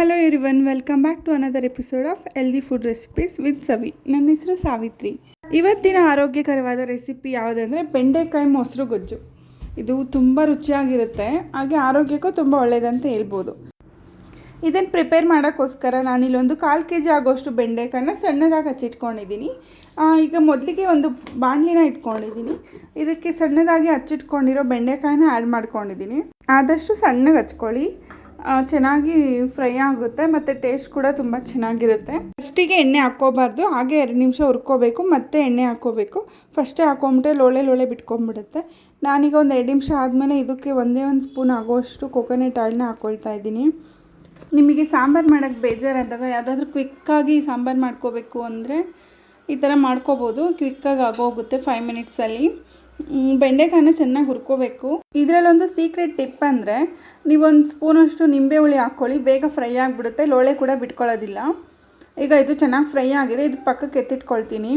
Hello everyone welcome back to another episode of healthy food recipes with Savi ನನ್ನ ಹೆಸರು ಸಾವಿತ್ರಿ. ಇವತ್ತಿನ ಆರೋಗ್ಯಕರವಾದ recipe ಯಾವುದಂದರೆ ಬೆಂಡೆಕಾಯಿ ಮೊಸರು ಗೊಜ್ಜು. ಇದು ತುಂಬ ರುಚಿಯಾಗಿರುತ್ತೆ, ಹಾಗೆ ಆರೋಗ್ಯಕ್ಕೂ ತುಂಬ ಒಳ್ಳೆಯದಂತ ಹೇಳ್ಬೋದು. ಇದನ್ನು ಪ್ರಿಪೇರ್ ಮಾಡೋಕ್ಕೋಸ್ಕರ ನಾನಿಲ್ಲೊಂದು ಕಾಲು ಕೆ ಜಿ ಆಗೋಷ್ಟು ಬೆಂಡೆಕಾಯನ್ನ ಸಣ್ಣದಾಗಿ ಹಚ್ಚಿಟ್ಕೊಂಡಿದ್ದೀನಿ ಈಗ ಮೊದಲಿಗೆ ಒಂದು ಬಾಣಲಿನ ಇಟ್ಕೊಂಡಿದ್ದೀನಿ ಇದಕ್ಕೆ ಸಣ್ಣದಾಗಿ ಹಚ್ಚಿಟ್ಕೊಂಡಿರೋ ಬೆಂಡೆಕಾಯನ್ನ ಆ್ಯಡ್ ಮಾಡ್ಕೊಂಡಿದ್ದೀನಿ ಆದಷ್ಟು ಸಣ್ಣಗೆ ಹಚ್ಕೊಳ್ಳಿ. ಚೆನ್ನಾಗಿ ಫ್ರೈ ಆಗುತ್ತೆ ಮತ್ತು ಟೇಸ್ಟ್ ಕೂಡ ತುಂಬ ಚೆನ್ನಾಗಿರುತ್ತೆ. ಫಸ್ಟಿಗೆ ಎಣ್ಣೆ ಹಾಕ್ಕೋಬಾರ್ದು, ಹಾಗೆ ಎರಡು ನಿಮಿಷ ಹುರ್ಕೋಬೇಕು, ಮತ್ತೆ ಎಣ್ಣೆ ಹಾಕ್ಕೋಬೇಕು. ಫಸ್ಟೇ ಹಾಕೊಂಬಿಟ್ರೆ ಲೋಳೆ ಲೋಳೆ ಬಿಟ್ಕೊಂಡ್ಬಿಡುತ್ತೆ ನಾನೀಗ ಒಂದು ಎರಡು ನಿಮಿಷ ಆದಮೇಲೆ ಇದಕ್ಕೆ ಒಂದೇ ಒಂದು ಸ್ಪೂನ್ ಆಗೋಷ್ಟು ಕೊಕೊನೆಟ್ ಆಯಿಲ್ನ ಹಾಕ್ಕೊಳ್ತಾ ಇದ್ದೀನಿ. ನಿಮಗೆ ಸಾಂಬಾರು ಮಾಡೋಕ್ಕೆ ಬೇಜಾರಾದಾಗ ಯಾವುದಾದ್ರೂ ಕ್ವಿಕ್ಕಾಗಿ ಸಾಂಬಾರು ಮಾಡ್ಕೋಬೇಕು ಅಂದರೆ ಈ ಥರ ಮಾಡ್ಕೋಬೋದು. ಕ್ವಿಕ್ಕಾಗಿ ಆಗೋಗುತ್ತೆ ಫೈವ್ ಮಿನಿಟ್ಸಲ್ಲಿ ಬೆಂಡೆಕಾಯನ್ನ ಚೆನ್ನಾಗಿ ಹುರ್ಕೋಬೇಕು. ಇದರಲ್ಲೊಂದು ಸೀಕ್ರೆಟ್ ಟಿಪ್ ಅಂದರೆ, ನೀವೊಂದು ಸ್ಪೂನಷ್ಟು ನಿಂಬೆ ಹುಳಿ ಹಾಕ್ಕೊಳ್ಳಿ, ಬೇಗ ಫ್ರೈ ಆಗಿಬಿಡುತ್ತೆ, ಲೋಳೆ ಕೂಡ ಬಿಟ್ಕೊಳ್ಳೋದಿಲ್ಲ. ಈಗ ಇದು ಚೆನ್ನಾಗಿ ಫ್ರೈ ಆಗಿದೆ, ಇದು ಪಕ್ಕಕ್ಕೆ ಎತ್ತಿಟ್ಕೊಳ್ತೀನಿ.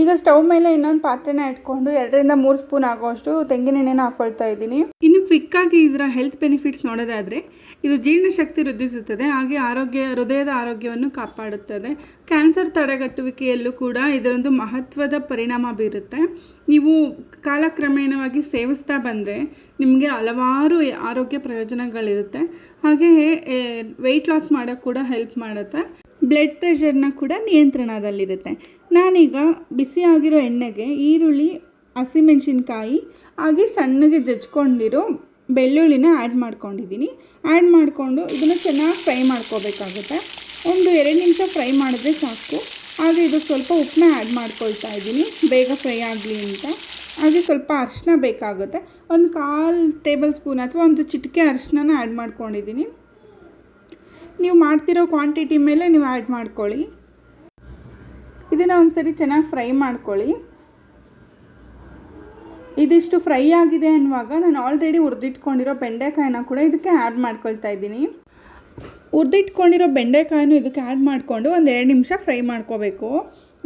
ಈಗ ಸ್ಟವ್ ಮೇಲೆ ಇನ್ನೊಂದು ಪಾತ್ರೆನ ಇಟ್ಕೊಂಡು, ಎರಡರಿಂದ ಮೂರು ಸ್ಪೂನ್ ಆಗೋಷ್ಟು ತೆಂಗಿನೆಣ್ಣೆನ ಹಾಕ್ಕೊಳ್ತಾ ಇದ್ದೀನಿ. ಇನ್ನು ಕ್ವಿಕ್ಕಾಗಿ ಇದರ ಹೆಲ್ತ್ ಬೆನಿಫಿಟ್ಸ್ ನೋಡೋದಾದರೆ ಇದು ಜೀರ್ಣಶಕ್ತಿ ವೃದ್ಧಿಸುತ್ತದೆ, ಹಾಗೆ ಆರೋಗ್ಯ, ಹೃದಯದ ಆರೋಗ್ಯವನ್ನು ಕಾಪಾಡುತ್ತದೆ. ಕ್ಯಾನ್ಸರ್ ತಡೆಗಟ್ಟುವಿಕೆಯಲ್ಲೂ ಕೂಡ ಇದರೊಂದು ಮಹತ್ವದ ಪರಿಣಾಮ ಬೀರುತ್ತೆ. ನೀವು ಕಾಲಕ್ರಮೇಣವಾಗಿ ಸೇವಿಸ್ತಾ ಬಂದರೆ ನಿಮಗೆ ಹಲವಾರು ಆರೋಗ್ಯ ಪ್ರಯೋಜನಗಳಿರುತ್ತೆ. ಹಾಗೆ ವೆಯ್ಟ್ ಲಾಸ್ ಮಾಡೋಕ್ಕೆ ಕೂಡ ಹೆಲ್ಪ್ ಮಾಡುತ್ತೆ. ಬ್ಲಡ್ ಪ್ರೆಷರ್ನ ಕೂಡ ನಿಯಂತ್ರಣದಲ್ಲಿರುತ್ತೆ. ನಾನೀಗ ಬಿಸಿಯಾಗಿರೋ ಎಣ್ಣೆಗೆ ಈರುಳ್ಳಿ, ಹಸಿಮೆಣಸಿನ್ಕಾಯಿ, ಹಾಗೆ ಸಣ್ಣಗೆ ಜಜ್ಕೊಂಡಿರೋ ಬೆಳ್ಳುಳ್ಳಿನ ಆ್ಯಡ್ ಮಾಡ್ಕೊಂಡಿದ್ದೀನಿ ಆ್ಯಡ್ ಮಾಡಿಕೊಂಡು ಇದನ್ನು ಚೆನ್ನಾಗಿ ಫ್ರೈ ಮಾಡ್ಕೋಬೇಕಾಗುತ್ತೆ. ಒಂದು ಎರಡು ನಿಮಿಷ ಫ್ರೈ ಮಾಡಿದ್ರೆ ಸಾಕು. ಹಾಗೆ ಇದು ಸ್ವಲ್ಪ ಉಪ್ಪನ್ನ ಆ್ಯಡ್ ಮಾಡ್ಕೊಳ್ತಾ ಇದ್ದೀನಿ ಬೇಗ ಫ್ರೈ ಆಗಲಿ ಅಂತ. ಹಾಗೆ ಸ್ವಲ್ಪ ಅರಿಶಿನ ಬೇಕಾಗುತ್ತೆ. ಒಂದು ಕಾಲು ಟೇಬಲ್ ಸ್ಪೂನ್ ಅಥವಾ ಒಂದು ಚಿಟಿಕೆ ಅರಿಶಿನ ಆ್ಯಡ್ ಮಾಡ್ಕೊಂಡಿದ್ದೀನಿ ನೀವು ಮಾಡ್ತಿರೋ ಕ್ವಾಂಟಿಟಿ ಮೇಲೆ ನೀವು ಆ್ಯಡ್ ಮಾಡ್ಕೊಳ್ಳಿ. ಇದನ್ನು ಒಂದು ಸರಿ ಚೆನ್ನಾಗಿ ಫ್ರೈ ಮಾಡ್ಕೊಳ್ಳಿ. ಇದಿಷ್ಟು ಫ್ರೈ ಆಗಿದೆ ಅನ್ನುವಾಗ ನಾನು ಆಲ್ರೆಡಿ ಹುರಿದಿಟ್ಕೊಂಡಿರೋ ಬೆಂಡೆಕಾಯಿನ ಕೂಡ ಇದಕ್ಕೆ ಆ್ಯಡ್ ಮಾಡ್ಕೊಳ್ತಾ ಇದ್ದೀನಿ. ಹುರಿದಿಟ್ಕೊಂಡಿರೋ ಬೆಂಡೆಕಾಯಿನೂ ಇದಕ್ಕೆ ಆ್ಯಡ್ ಮಾಡಿಕೊಂಡು ಒಂದು ಎರಡು ನಿಮಿಷ ಫ್ರೈ ಮಾಡ್ಕೋಬೇಕು.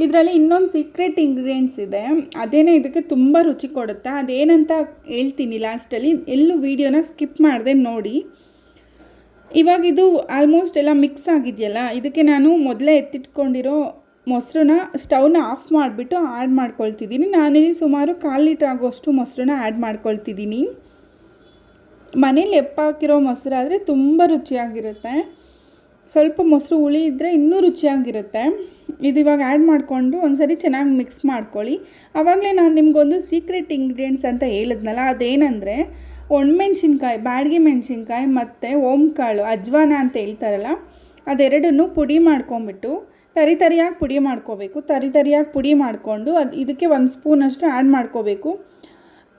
ಇದರಲ್ಲಿ ಇನ್ನೊಂದು ಸೀಕ್ರೆಟ್ ಇಂಗ್ರೀಡಿಯೆಂಟ್ಸ್ ಇದೆ. ಅದೇನೇ ಇದಕ್ಕೆ ತುಂಬ ರುಚಿ ಕೊಡುತ್ತೆ. ಅದೇನಂತ ಹೇಳ್ತೀನಿ ಲಾಸ್ಟಲ್ಲಿ ಎಲ್ಲೂ ವೀಡಿಯೋನ ಸ್ಕಿಪ್ ಮಾಡಿದೆ ನೋಡಿ. ಇವಾಗ ಇದು ಆಲ್ಮೋಸ್ಟ್ ಎಲ್ಲ ಮಿಕ್ಸ್ ಆಗಿದೆಯಲ್ಲ, ಇದಕ್ಕೆ ನಾನು ಮೊದಲೇ ಎತ್ತಿಟ್ಕೊಂಡಿರೋ ಮೊಸರನ್ನ ಸ್ಟವ್ನ ಆಫ್ ಮಾಡಿಬಿಟ್ಟು ಆ್ಯಡ್ ಮಾಡ್ಕೊಳ್ತಿದ್ದೀನಿ. ನಾನಿಲ್ಲಿ ಸುಮಾರು ಕಾಲು ಲೀಟ್ರ್ ಆಗೋಷ್ಟು ಮೊಸರನ್ನ ಆ್ಯಡ್ ಮಾಡ್ಕೊಳ್ತಿದ್ದೀನಿ. ಮನೇಲಿ ಎಪ್ಪಾಕಿರೋ ಮೊಸರಾದರೆ ತುಂಬ ರುಚಿಯಾಗಿರುತ್ತೆ. ಸ್ವಲ್ಪ ಮೊಸರು ಹುಳಿ ಇದ್ದರೆ ಇನ್ನೂ ರುಚಿಯಾಗಿರುತ್ತೆ. ಇದು ಇವಾಗ ಆ್ಯಡ್ ಮಾಡಿಕೊಂಡು ಒಂದ್ಸರಿ ಚೆನ್ನಾಗಿ ಮಿಕ್ಸ್ ಮಾಡ್ಕೊಳ್ಳಿ. ಆವಾಗಲೇ ನಾನು ನಿಮಗೊಂದು ಸೀಕ್ರೆಟ್ ಇಂಗ್ರೀಡಿಯೆಂಟ್ಸ್ ಅಂತ ಹೇಳಿದ್ನಲ್ಲ, ಅದೇನೆಂದರೆ ಒಣಮೆಣ್ಸಿನ್ಕಾಯಿ, ಬ್ಯಾಡಗಿ ಮೆಣಸಿನ್ಕಾಯಿ ಮತ್ತು ಓಂಕಾಳು, ಅಜ್ವಾನ ಅಂತ ಹೇಳ್ತಾರಲ್ಲ, ಅದೆರಡನ್ನೂ ಪುಡಿ ಮಾಡ್ಕೊಂಬಿಟ್ಟು ತರಿ ತರಿಯಾಗಿ ಪುಡಿ ಮಾಡ್ಕೋಬೇಕು. ತರಿ ತರಿಯಾಗಿ ಪುಡಿ ಮಾಡಿಕೊಂಡು ಅದು ಇದಕ್ಕೆ ಒಂದು ಸ್ಪೂನಷ್ಟು ಆ್ಯಡ್ ಮಾಡ್ಕೋಬೇಕು.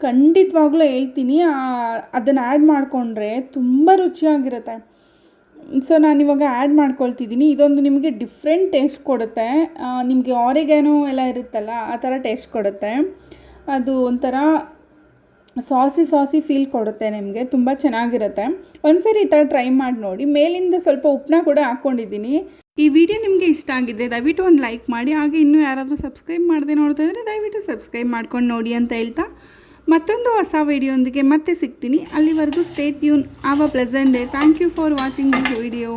ಖಂಡಿತವಾಗ್ಲೂ ಹೇಳ್ತೀನಿ ಅದನ್ನು ಆ್ಯಡ್ ಮಾಡಿಕೊಂಡ್ರೆ ತುಂಬ ರುಚಿಯಾಗಿರುತ್ತೆ. ಸೊ ನಾನಿವಾಗ ಆ್ಯಡ್ ಮಾಡ್ಕೊಳ್ತಿದ್ದೀನಿ. ಇದೊಂದು ನಿಮಗೆ ಡಿಫ್ರೆಂಟ್ ಟೇಸ್ಟ್ ಕೊಡುತ್ತೆ. ನಿಮಗೆ ಆರಿಗೇನೋ ಎಲ್ಲ ಇರುತ್ತಲ್ಲ, ಆ ಥರ ಟೇಸ್ಟ್ ಕೊಡುತ್ತೆ. ಅದು ಒಂಥರ ಸಾಸಿ ಸಾಸಿ ಫೀಲ್ ಕೊಡುತ್ತೆ ನಿಮಗೆ, ತುಂಬ ಚೆನ್ನಾಗಿರುತ್ತೆ. ಒಂದ್ಸರಿ ಈ ಥರ ಟ್ರೈ ಮಾಡಿ ನೋಡಿ. ಮೇಲಿಂದ ಸ್ವಲ್ಪ ಉಪ್ಪನ್ನ ಕೂಡ ಹಾಕ್ಕೊಂಡಿದ್ದೀನಿ ಈ ವಿಡಿಯೋ ನಿಮಗೆ ಇಷ್ಟ ಆಗಿದ್ರೆ ದಯವಿಟ್ಟು ಒಂದು ಲೈಕ್ ಮಾಡಿ, ಹಾಗೆ ಇನ್ನೂ ಯಾರಾದರೂ ಸಬ್ಸ್ಕ್ರೈಬ್ ಮಾಡದೆ ನೋಡ್ತಾ ಇದ್ರೆ ದಯವಿಟ್ಟು ಸಬ್ಸ್ಕ್ರೈಬ್ ಮಾಡ್ಕೊಂಡು ನೋಡಿ ಅಂತ ಹೇಳ್ತಾ ಮತ್ತೊಂದು ಹೊಸ ವಿಡಿಯೋಂದಿಗೆ ಮತ್ತೆ ಸಿಗ್ತೀನಿ. ಅಲ್ಲಿವರೆಗೂ stay ಯೂನ್ have a pleasant day thank you for watching this video